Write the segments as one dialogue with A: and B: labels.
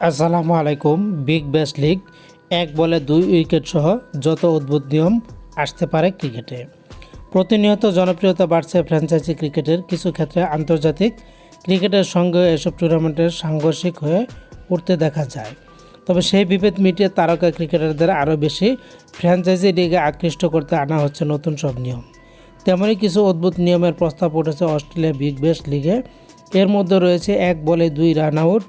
A: আসসালামু আলাইকুম Big Bash league এক বলে দুই উইকেট সহ যত অদ্ভুত নিয়ম আসতে পারে ক্রিকেটে। প্রতিনিয়ত জনপ্রিয়তা বাড়ছে ফ্র্যাঞ্চাইজি ক্রিকেটের কিছু ক্ষেত্রে আন্তর্জাতিক ক্রিকেটের সঙ্গে এসব টুর্নামেন্টের সাংঘর্ষিক হয়ে উঠতে দেখা যায়। তবে সেই বিভেদ মিটিয়ে তারকা ক্রিকেটারদের আরও বেশি ফ্র্যাঞ্চাইজি লিগে আকৃষ্ট করতে আনা হচ্ছে নতুন সব নিয়ম। তেমনই কিছু অদ্ভুত নিয়মের প্রস্তাব উঠেছে অস্ট্রেলিয়া বিগ ব্যাশ লিগে এর মধ্যে রয়েছে এক বলে দুই রান আউট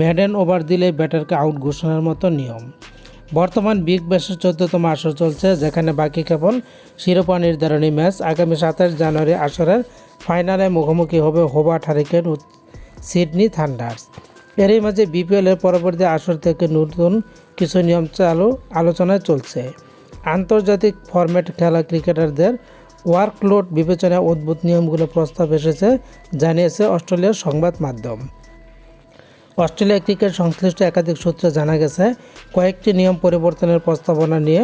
A: ম্যাডেন ওভার দিলে ব্যাটারকে আউট ঘোষণার মতো নিয়ম। বর্তমান বিগ ব্যাশের চোদ্দতম আসর চলছে, যেখানে বাকি কেবল শিরোপা নির্ধারণী ম্যাচ। আগামী সাতাশ জানুয়ারি আসরের ফাইনালে মুখোমুখি হবে হোবার্ট হারিকেন ও সিডনি থান্ডার্স। এরই মাঝে বিপিএলের পরবর্তী আসর থেকে নতুন কিছু নিয়ম চালু আলোচনায় চলছে। আন্তর্জাতিক ফরম্যাট খেলা ক্রিকেটারদের ওয়ার্কলোড বিবেচনায় অদ্ভুত নিয়মগুলো প্রস্তাব এসেছে, জানিয়েছে অস্ট্রেলিয়ার সংবাদ মাধ্যম। অস্ট্রেলিয়া ক্রিকেট সংশ্লিষ্ট একাধিক সূত্রে জানা গেছে, কয়েকটি নিয়ম পরিবর্তনের প্রস্তাবনা নিয়ে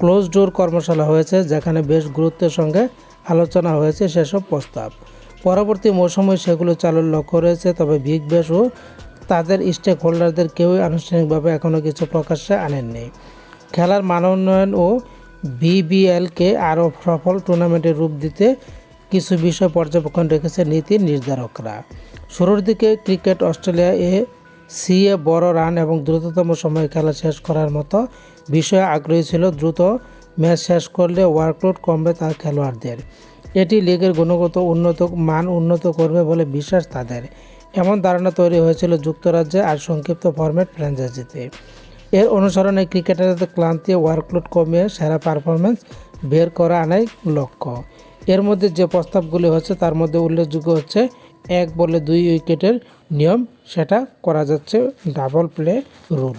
A: ক্লোজ ডোর কর্মশালা হয়েছে, যেখানে বেশ গুরুত্বের সঙ্গে আলোচনা হয়েছে সেসব প্রস্তাব। পরবর্তী মৌসুমে সেগুলো চালুর লক্ষ্য রয়েছে, তবে বিগ ব্যাশ ও তাদের স্টেক হোল্ডারদের কেউই আনুষ্ঠানিকভাবে এখনও কিছু প্রকাশ্যে আনেননি। খেলার মানোন্নয়ন ও বিবিএলকে আরও সফল টুর্নামেন্টের রূপ দিতে কিছু বিষয় পর্যবেক্ষণ রেখেছে নীতি নির্ধারকরা। শুরুর দিকে ক্রিকেট অস্ট্রেলিয়া এ সিএ বড় রান এবং দ্রুততম সময়ে খেলা শেষ করার মতো বিষয়ে আগ্রহী ছিল। দ্রুত ম্যাচ শেষ করলে ওয়ার্কলোড কমবে তার খেলোয়াড়দের। এটি লিগের গুণগত উন্নত, মান উন্নত করবে বলে বিশ্বাস তাদের। এমন ধারণা তৈরি হয়েছিল যুক্তরাজ্যে আর সংক্ষিপ্ত ফরম্যাট ফ্র্যাঞ্চাইজিতে। এর অনুসরণে ক্রিকেটারদের ক্লান্তি ওয়ার্কলোড কমিয়ে সেরা পারফরমেন্স বের করা আনাই লক্ষ্য। এর মধ্যে যে প্রস্তাবগুলি হচ্ছে, তার মধ্যে উল্লেখযোগ্য হচ্ছে, এক বলে দুই উইকেটের নিয়ম, সেটা করা যাচ্ছে ডাবল প্লে রুল